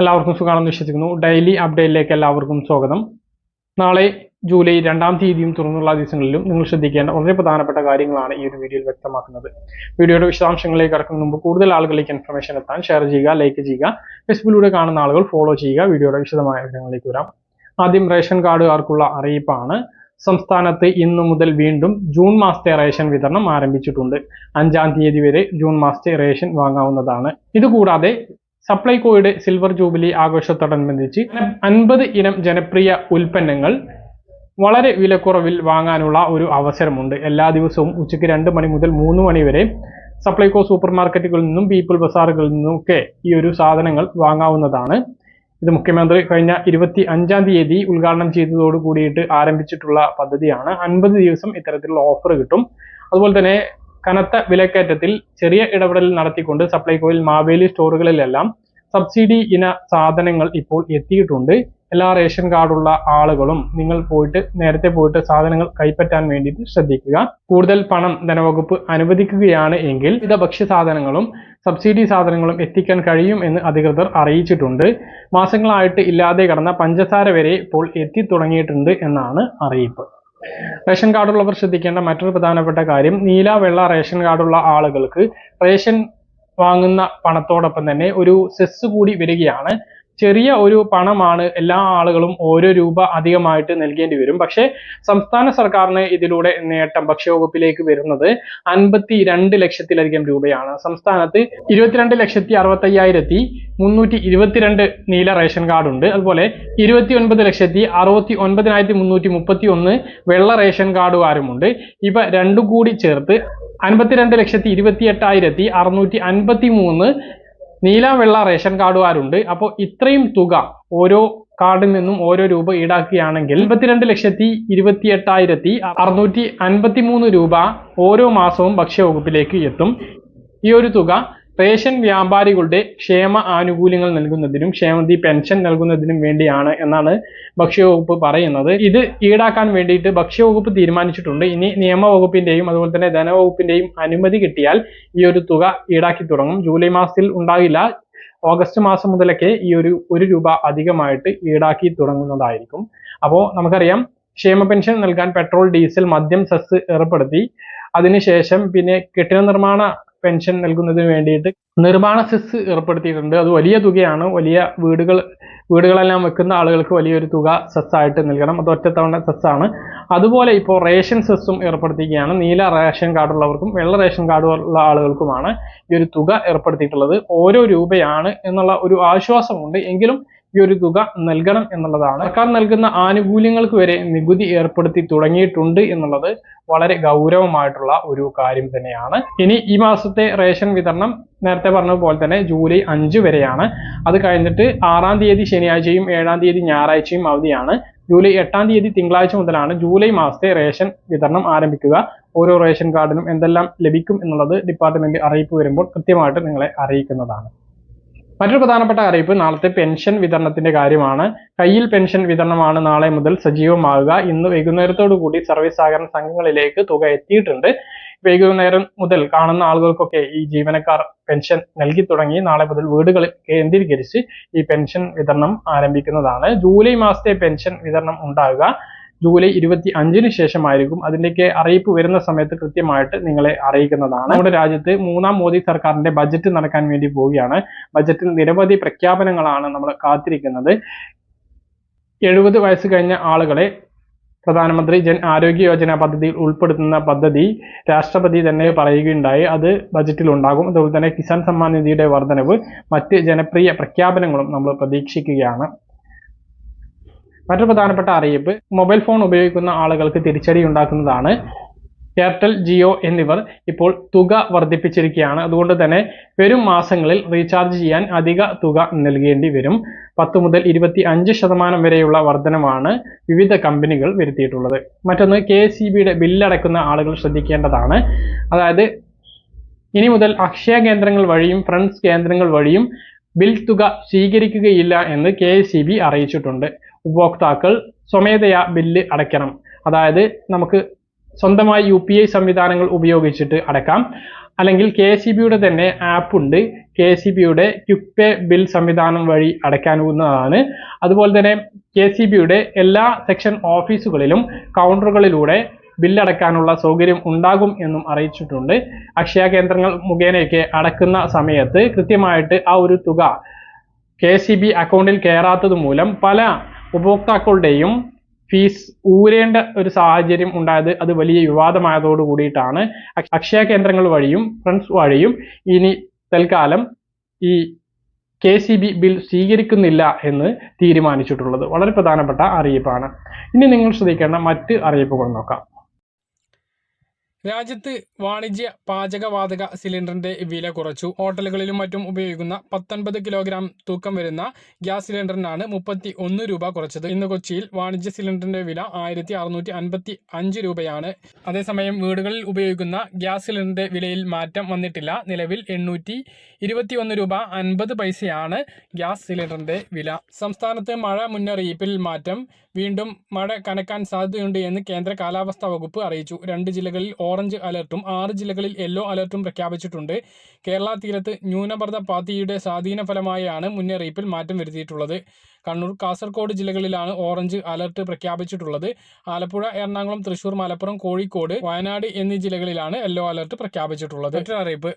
എല്ലാവർക്കും സുഖമാണെന്ന് വിശ്വസിക്കുന്നു. ഡെയിലി അപ്ഡേറ്റിലേക്ക് എല്ലാവർക്കും സ്വാഗതം. നാളെ ജൂലൈ രണ്ടാം തീയതിയും തുറന്നുള്ള ദിവസങ്ങളിലും നിങ്ങൾ ശ്രദ്ധിക്കേണ്ട വളരെ പ്രധാനപ്പെട്ട കാര്യങ്ങളാണ് ഈ ഒരു വീഡിയോയിൽ വ്യക്തമാക്കുന്നത്. വീഡിയോയുടെ വിശദാംശങ്ങളിലേക്ക് കടക്കുന്ന മുമ്പ് കൂടുതൽ ആളുകളിലേക്ക് ഇൻഫർമേഷൻ എത്താൻ ഷെയർ ചെയ്യുക ലൈക്ക് ചെയ്യുക ഫേസ്ബുക്കിലൂടെ കാണുന്ന ആളുകൾ ഫോളോ ചെയ്യുക. വീഡിയോയുടെ വിശദമായ വിവരങ്ങളിലേക്ക് വരാം. ആദ്യം റേഷൻ കാർഡുകാർക്കുള്ള അറിയിപ്പാണ്. സംസ്ഥാനത്ത് ഇന്നു മുതൽ വീണ്ടും ജൂൺ മാസത്തെ റേഷൻ വിതരണം ആരംഭിച്ചിട്ടുണ്ട്. അഞ്ചാം തീയതി വരെ ജൂൺ മാസത്തെ റേഷൻ വാങ്ങാവുന്നതാണ്. ഇതുകൂടാതെ സപ്ലൈകോയുടെ സിൽവർ ജൂബിലി ആഘോഷത്തോടനുബന്ധിച്ച് അൻപത് ഇനം ജനപ്രിയ ഉൽപ്പന്നങ്ങൾ വളരെ വിലക്കുറവിൽ വാങ്ങാനുള്ള ഒരു അവസരമുണ്ട്. എല്ലാ ദിവസവും ഉച്ചയ്ക്ക് രണ്ട് മണി മുതൽ മൂന്ന് മണി വരെ സപ്ലൈകോ സൂപ്പർ മാർക്കറ്റുകളിൽ നിന്നും പീപ്പിൾ ബസാറുകളിൽ നിന്നുമൊക്കെ ഈ ഒരു സാധനങ്ങൾ വാങ്ങാവുന്നതാണ്. ഇത് മുഖ്യമന്ത്രി കഴിഞ്ഞ ഇരുപത്തി അഞ്ചാം തീയതി ഉദ്ഘാടനം ചെയ്തതോട് കൂടിയിട്ട് ആരംഭിച്ചിട്ടുള്ള പദ്ധതിയാണ്. അൻപത് ദിവസം ഇത്തരത്തിലുള്ള ഓഫർ കിട്ടും. അതുപോലെ തന്നെ കനത്ത വിലക്കയറ്റത്തിൽ ചെറിയ ഇടപെടൽ നടത്തിക്കൊണ്ട് സപ്ലൈകോയിൽ മാവേലി സ്റ്റോറുകളിലെല്ലാം സബ്സിഡി ഇന സാധനങ്ങൾ ഇപ്പോൾ എത്തിയിട്ടുണ്ട്. എല്ലാ റേഷൻ കാർഡുള്ള ആളുകളും നിങ്ങൾ പോയിട്ട് നേരത്തെ പോയിട്ട് സാധനങ്ങൾ കൈപ്പറ്റാൻ വേണ്ടിയിട്ട് ശ്രദ്ധിക്കുക. കൂടുതൽ പണം ധനവകുപ്പ് അനുവദിക്കുകയാണ് എങ്കിൽ വിവിധ ഭക്ഷ്യ സാധനങ്ങളും സബ്സിഡി സാധനങ്ങളും എത്തിക്കാൻ കഴിയും എന്ന് അധികൃതർ അറിയിച്ചിട്ടുണ്ട്. മാസങ്ങളായിട്ട് ഇല്ലാതെ കടന്ന പഞ്ചസാര വരെ ഇപ്പോൾ എത്തി തുടങ്ങിയിട്ടുണ്ട് എന്നാണ് അറിയിപ്പ്. റേഷൻ കാർഡുള്ളവർ ശ്രദ്ധിക്കേണ്ട മറ്റൊരു പ്രധാനപ്പെട്ട കാര്യം നീല വെള്ള റേഷൻ കാർഡുള്ള ആളുകൾക്ക് റേഷൻ വാങ്ങുന്ന പണത്തോടൊപ്പം തന്നെ ഒരു സെസ് കൂടി വരികയാണ്. ചെറിയ ഒരു പണമാണ് എല്ലാ ആളുകളും ഓരോ രൂപ അധികമായിട്ട് നൽകേണ്ടി വരും. പക്ഷേ സംസ്ഥാന സർക്കാരിന് ഇതിലൂടെ നേട്ടം ഭക്ഷ്യവകുപ്പിലേക്ക് വരുന്നത് അൻപത്തി രണ്ട് ലക്ഷത്തിലധികം രൂപയാണ്. സംസ്ഥാനത്ത് ഇരുപത്തിരണ്ട് ലക്ഷത്തി അറുപത്തയ്യായിരത്തി മുന്നൂറ്റി ഇരുപത്തിരണ്ട് നീല റേഷൻ കാർഡ് ഉണ്ട് അതുപോലെ ഇരുപത്തി ഒൻപത് ലക്ഷത്തി അറുപത്തി ഒൻപതിനായിരത്തി മുന്നൂറ്റി മുപ്പത്തി ഒന്ന് വെള്ള റേഷൻ കാർഡുകാരുമുണ്ട്. ഇവ രണ്ടും കൂടി ചേർത്ത് അൻപത്തിരണ്ട് ലക്ഷത്തി ഇരുപത്തി എട്ടായിരത്തി അറുന്നൂറ്റി അൻപത്തി മൂന്ന് നീല വെള്ള റേഷൻ കാർഡുകാരുണ്ട്. അപ്പോൾ ഇത്രയും തുക ഓരോ കാർഡിൽ നിന്നും ഓരോ രൂപ ഈടാക്കുകയാണെങ്കിൽ അൻപത്തിരണ്ട് ലക്ഷത്തി ഇരുപത്തി എട്ടായിരത്തി അറുന്നൂറ്റി അൻപത്തി മൂന്ന് രൂപ ഓരോ മാസവും ഭക്ഷ്യവകുപ്പിലേക്ക് എത്തും. ഈ ഒരു തുക റേഷൻ വ്യാപാരികളുടെ ക്ഷേമ ആനുകൂല്യങ്ങൾ നൽകുന്നതിനും ക്ഷേമനിധി പെൻഷൻ നൽകുന്നതിനും വേണ്ടിയാണ് എന്നാണ് ഭക്ഷ്യവകുപ്പ് പറയുന്നത്. ഇത് ഈടാക്കാൻ വേണ്ടിയിട്ട് ഭക്ഷ്യവകുപ്പ് തീരുമാനിച്ചിട്ടുണ്ട്. ഇനി നിയമവകുപ്പിന്റെയും അതുപോലെ തന്നെ ധനവകുപ്പിന്റെയും അനുമതി കിട്ടിയാൽ ഈ ഒരു തുക ഈടാക്കി തുടങ്ങും. ജൂലൈ മാസത്തിൽ ഉണ്ടാകില്ല. ഓഗസ്റ്റ് മാസം മുതലൊക്കെ ഈ ഒരു ഒരു രൂപ അധികമായിട്ട് ഈടാക്കി തുടങ്ങുന്നതായിരിക്കും. അപ്പോൾ നമുക്കറിയാം ക്ഷേമ പെൻഷൻ നൽകാൻ പെട്രോൾ ഡീസൽ മദ്യം സെസ് ഏർപ്പെടുത്തി. അതിനുശേഷം പിന്നെ കെട്ടിട നിർമ്മാണ പെൻഷൻ നൽകുന്നതിന് വേണ്ടിയിട്ട് നിർമ്മാണ സെസ് ഏർപ്പെടുത്തിയിട്ടുണ്ട്. അത് വലിയ തുകയാണ്. വലിയ വീടുകൾ വീടുകളെല്ലാം വെക്കുന്ന ആളുകൾക്ക് വലിയൊരു തുക സെസ്സായിട്ട് നൽകണം. അത് ഒറ്റത്തവണ സെസ്സാണ്. അതുപോലെ ഇപ്പോൾ റേഷൻ സെസ്സും ഏർപ്പെടുത്തിയിരിക്കുകയാണ്. നീല റേഷൻ കാർഡുള്ളവർക്കും വെള്ള റേഷൻ കാർഡ് ഉള്ള ആളുകൾക്കുമാണ് ഈ ഒരു തുക ഏർപ്പെടുത്തിയിട്ടുള്ളത്. ഓരോ രൂപയാണ് എന്നുള്ള ഒരു ആശ്വാസമുണ്ട്. എങ്കിലും ഈ ഒരു തുക നൽകണം എന്നുള്ളതാണ്. സർക്കാർ നൽകുന്ന ആനുകൂല്യങ്ങൾക്ക് വരെ നികുതി ഏർപ്പെടുത്തി തുടങ്ങിയിട്ടുണ്ട് എന്നുള്ളത് വളരെ ഗൗരവമായിട്ടുള്ള ഒരു കാര്യം തന്നെയാണ്. ഇനി ഈ മാസത്തെ റേഷൻ വിതരണം നേരത്തെ പറഞ്ഞതുപോലെ തന്നെ ജൂലൈ അഞ്ച് വരെയാണ്. അത് കഴിഞ്ഞിട്ട് ആറാം തീയതി ശനിയാഴ്ചയും ഏഴാം തീയതി ഞായറാഴ്ചയും അവധിയാണ്. ജൂലൈ എട്ടാം തീയതി തിങ്കളാഴ്ച മുതലാണ് ജൂലൈ മാസത്തെ റേഷൻ വിതരണം ആരംഭിക്കുക. ഓരോ റേഷൻ കാർഡിനും എന്തെല്ലാം ലഭിക്കും എന്നുള്ളത് ഡിപ്പാർട്ട്മെന്റ് അറിയിപ്പ് വരുമ്പോൾ കൃത്യമായിട്ട് നിങ്ങളെ അറിയിക്കുന്നതാണ്. മറ്റൊരു പ്രധാനപ്പെട്ട അറിയിപ്പ് നാളത്തെ പെൻഷൻ വിതരണത്തിന്റെ കാര്യമാണ്. കയ്യിൽ പെൻഷൻ വിതരണമാണ് നാളെ മുതൽ സജീവമാകുക. ഇന്ന് വൈകുന്നേരത്തോടു കൂടി സർവീസ് സഹകരണ സംഘങ്ങളിലേക്ക് തുക എത്തിയിട്ടുണ്ട്. വൈകുന്നേരം മുതൽ കാണുന്ന ആളുകൾക്കൊക്കെ ഈ ജീവനക്കാർ പെൻഷൻ നൽകി തുടങ്ങി. നാളെ മുതൽ വീടുകളിൽ കേന്ദ്രീകരിച്ച് ഈ പെൻഷൻ വിതരണം ആരംഭിക്കുന്നതാണ്. ജൂലൈ മാസത്തെ പെൻഷൻ വിതരണം ഉണ്ടാകുക. ജൂലൈ ഇരുപത്തി അഞ്ചിന് ശേഷമായിരിക്കും അതിന്റെയൊക്കെ അറിയിപ്പ് വരുന്ന സമയത്ത് കൃത്യമായിട്ട് നിങ്ങളെ അറിയിക്കുന്നതാണ്. നമ്മുടെ രാജ്യത്ത് മൂന്നാം മോദി സർക്കാരിന്റെ ബജറ്റ് നടക്കാൻ വേണ്ടി പോവുകയാണ്. ബജറ്റിൽ നിരവധി പ്രഖ്യാപനങ്ങളാണ് നമ്മൾ കാത്തിരിക്കുന്നത്. എഴുപത് വയസ്സ് കഴിഞ്ഞ ആളുകളെ പ്രധാനമന്ത്രി ജൻ ആരോഗ്യ യോജന പദ്ധതിയിൽ ഉൾപ്പെടുത്തുന്ന പദ്ധതി രാഷ്ട്രപതി തന്നെ പറയുകയുണ്ടായി. അത് ബജറ്റിൽ ഉണ്ടാകും. അതുപോലെ തന്നെ കിസാൻ സമ്മാൻ നിധിയുടെ വർധനവ് മറ്റ് ജനപ്രിയ പ്രഖ്യാപനങ്ങളും നമ്മൾ പ്രതീക്ഷിക്കുകയാണ്. മറ്റൊരു പ്രധാനപ്പെട്ട അറിയിപ്പ് മൊബൈൽ ഫോൺ ഉപയോഗിക്കുന്ന ആളുകൾക്ക് തിരിച്ചടി ഉണ്ടാക്കുന്നതാണ്. എയർടെൽ ജിയോ എന്നിവർ ഇപ്പോൾ തുക വർദ്ധിപ്പിച്ചിരിക്കുകയാണ്. അതുകൊണ്ട് തന്നെ വരും മാസങ്ങളിൽ റീചാർജ് ചെയ്യാൻ അധിക തുക നൽകേണ്ടി വരും. പത്ത് മുതൽ ഇരുപത്തി അഞ്ച് ശതമാനം വരെയുള്ള വർധനമാണ് വിവിധ കമ്പനികൾ വരുത്തിയിട്ടുള്ളത്. മറ്റൊന്ന് കെ എസ് സി ബിയുടെ ബില്ലടക്കുന്ന ആളുകൾ ശ്രദ്ധിക്കേണ്ടതാണ്. അതായത് ഇനി മുതൽ അക്ഷയ കേന്ദ്രങ്ങൾ വഴിയും ഫ്രണ്ട്സ് കേന്ദ്രങ്ങൾ വഴിയും ബിൽ തുക സ്വീകരിക്കുകയില്ല എന്ന് കെ അറിയിച്ചിട്ടുണ്ട്. ഉപഭോക്താക്കൾ സ്വമേധയാ ബില്ല് അടയ്ക്കണം. അതായത് നമുക്ക് സ്വന്തമായി യു പി ഐ സംവിധാനങ്ങൾ ഉപയോഗിച്ചിട്ട് അടക്കാം അല്ലെങ്കിൽ കെ സി ബിയുടെ തന്നെ ആപ്പ് ഉണ്ട്. കെ സി ബിയുടെ ക്വിക്ക് പേ ബിൽ സംവിധാനം വഴി അടയ്ക്കാനാവുന്നതാണ്. അതുപോലെ തന്നെ കെ സി ബിയുടെ എല്ലാ സെക്ഷൻ ഓഫീസുകളിലും കൗണ്ടറുകളിലൂടെ ബില്ലടക്കാനുള്ള സൗകര്യം ഉണ്ടാകും എന്നും അറിയിച്ചിട്ടുണ്ട്. അക്ഷയ കേന്ദ്രങ്ങൾ മുഖേനയൊക്കെ അടക്കുന്ന സമയത്ത് കൃത്യമായിട്ട് ആ ഒരു തുക കെ സി ബി അക്കൗണ്ടിൽ കയറാത്തത് മൂലം പല ഉപഭോക്താക്കളുടെയും ഫീസ് ഊരേണ്ട ഒരു സാഹചര്യം ഉണ്ടായത് അത് വലിയ വിവാദമായതോട് കൂടിയിട്ടാണ്. അക്ഷയ കേന്ദ്രങ്ങൾ വഴിയും ഫ്രണ്ട്സ് വഴിയും ഇനി തൽക്കാലം ഈ കെ സി ബി ബിൽ സ്വീകരിക്കുന്നില്ല എന്ന് തീരുമാനിച്ചിട്ടുള്ളത് വളരെ പ്രധാനപ്പെട്ട അറിയിപ്പാണ്. ഇനി നിങ്ങൾ ശ്രദ്ധിക്കേണ്ട മറ്റ് അറിയിപ്പുകൾ നോക്കാം. രാജ്യത്ത് വാണിജ്യ പാചകവാതക സിലിണ്ടറിന്റെ വില കുറച്ചു. ഹോട്ടലുകളിലും മറ്റും ഉപയോഗിക്കുന്ന പത്തൊൻപത് കിലോഗ്രാം തൂക്കം വരുന്ന ഗ്യാസ് സിലിണ്ടറിനാണ് മുപ്പത്തി ഒന്ന് രൂപ കുറച്ചത്. ഇന്ന് കൊച്ചിയിൽ വാണിജ്യ സിലിണ്ടറിന്റെ വില ആയിരത്തി അറുന്നൂറ്റി അൻപത്തി അഞ്ച് രൂപയാണ്. അതേസമയം വീടുകളിൽ ഉപയോഗിക്കുന്ന ഗ്യാസ് സിലിണ്ടറിന്റെ വിലയിൽ മാറ്റം വന്നിട്ടില്ല. നിലവിൽ എണ്ണൂറ്റി ഇരുപത്തി ഒന്ന് രൂപ അൻപത് പൈസയാണ് ഗ്യാസ് സിലിണ്ടറിന്റെ വില. സംസ്ഥാനത്ത് മഴ മുന്നറിയിപ്പിൽ മാറ്റം വീണ്ടും മഴ കനക്കാൻ സാധ്യതയുണ്ട് എന്ന് കേന്ദ്ര കാലാവസ്ഥാ വകുപ്പ് അറിയിച്ചു. രണ്ട് ജില്ലകളിൽ ഓറഞ്ച് അലർട്ടും ആറ് ജില്ലകളിൽ യെല്ലോ അലർട്ടും പ്രഖ്യാപിച്ചിട്ടുണ്ട്. കേരള തീരത്ത് ന്യൂനമർദ്ദ പാതിയുടെ സ്വാധീന ഫലമായാണ് മുന്നറിയിപ്പിൽ മാറ്റം വരുത്തിയിട്ടുള്ളത്. കണ്ണൂർ കാസർഗോഡ് ജില്ലകളിലാണ് ഓറഞ്ച് അലർട്ട് പ്രഖ്യാപിച്ചിട്ടുള്ളത്. ആലപ്പുഴ എറണാകുളം തൃശൂർ മലപ്പുറം കോഴിക്കോട് വയനാട് എന്നീ ജില്ലകളിലാണ് യെല്ലോ അലർട്ട് പ്രഖ്യാപിച്ചിട്ടുള്ളത്. മറ്റൊരു അറിയിപ്പ്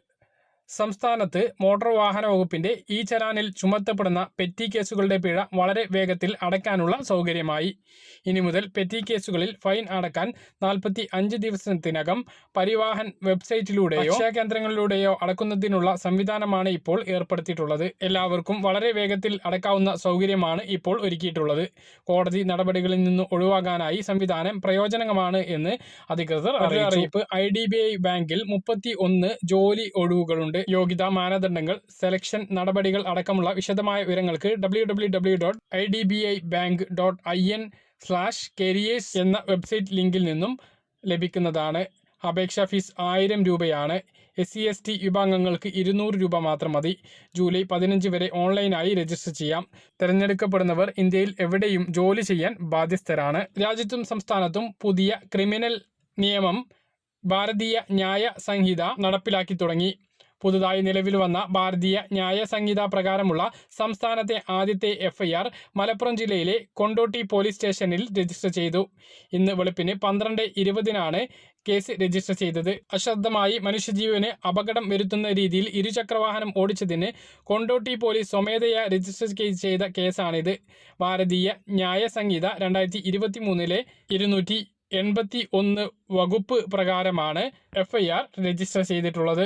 സംസ്ഥാനത്ത് മോട്ടോർ വാഹന വകുപ്പിന്റെ ഈ ചരാനിൽ ചുമത്തപ്പെടുന്ന പെറ്റി കേസുകളുടെ പിഴ വളരെ വേഗത്തിൽ അടയ്ക്കാനുള്ള സൗകര്യമായി. ഇനി മുതൽ പെറ്റി കേസുകളിൽ ഫൈൻ അടക്കാൻ നാൽപ്പത്തി അഞ്ച് ദിവസത്തിനകം പരിവാഹൻ വെബ്സൈറ്റിലൂടെയോ കേന്ദ്രങ്ങളിലൂടെയോ അടക്കുന്നതിനുള്ള സംവിധാനമാണ് ഇപ്പോൾ ഏർപ്പെടുത്തിയിട്ടുള്ളത്. എല്ലാവർക്കും വളരെ വേഗത്തിൽ അടക്കാവുന്ന സൗകര്യമാണ് ഇപ്പോൾ ഒരുക്കിയിട്ടുള്ളത്. കോടതി നടപടികളിൽ നിന്ന് ഒഴിവാകാനായി സംവിധാനം പ്രയോജനകമാണ് എന്ന് അധികൃതർ അറിയിപ്പ്. ഐ ഡി ബി ഐ ബാങ്കിൽ മുപ്പത്തി ഒന്ന് ജോലി ഒഴിവുകളുണ്ട്. യോഗ്യതാ മാനദണ്ഡങ്ങൾ സെലക്ഷൻ നടപടികൾ അടക്കമുള്ള വിശദമായ വിവരങ്ങൾക്ക് W W W dot I D B I bank dot I N slash careers എന്ന വെബ്സൈറ്റ് ലിങ്കിൽ നിന്നും ലഭിക്കുന്നതാണ്. അപേക്ഷാ ഫീസ് ആയിരം രൂപയാണ്. എസ് സി എസ് ടി വിഭാഗങ്ങൾക്ക് ഇരുന്നൂറ് രൂപ മാത്രം മതി. ജൂലൈ പതിനഞ്ച് വരെ ഓൺലൈനായി രജിസ്റ്റർ ചെയ്യാം. തിരഞ്ഞെടുക്കപ്പെടുന്നവർ ഇന്ത്യയിൽ എവിടെയും ജോലി ചെയ്യാൻ ബാധ്യസ്ഥരാണ്. രാജ്യത്തും സംസ്ഥാനത്തും പുതിയ ക്രിമിനൽ നിയമം ഭാരതീയ ന്യായ സംഹിത നടപ്പിലാക്കി തുടങ്ങി. പുതുതായി നിലവിൽ വന്ന ഭാരതീയ ന്യായ സംഹിത പ്രകാരമുള്ള സംസ്ഥാനത്തെ ആദ്യത്തെ എഫ്ഐആർ മലപ്പുറം ജില്ലയിലെ കൊണ്ടോട്ടി പോലീസ് സ്റ്റേഷനിൽ രജിസ്റ്റർ ചെയ്തു. ഇന്ന് വെളുപ്പിന് പന്ത്രണ്ട് ഇരുപതിനാണ് കേസ് രജിസ്റ്റർ ചെയ്തത്. അശ്രദ്ധമായി മനുഷ്യജീവന് അപകടം വരുത്തുന്ന രീതിയിൽ ഇരുചക്രവാഹനം ഓടിച്ചതിന് കൊണ്ടോട്ടി പോലീസ് സ്വമേധയാ രജിസ്റ്റർ ചെയ്ത കേസാണിത്. ഭാരതീയ ന്യായ സംഹിത രണ്ടായിരത്തി ഇരുപത്തി മൂന്നിലെ ഇരുന്നൂറ്റി എൺപത്തി ഒന്ന് വകുപ്പ് പ്രകാരമാണ് എഫ്ഐആർ രജിസ്റ്റർ ചെയ്തിട്ടുള്ളത്.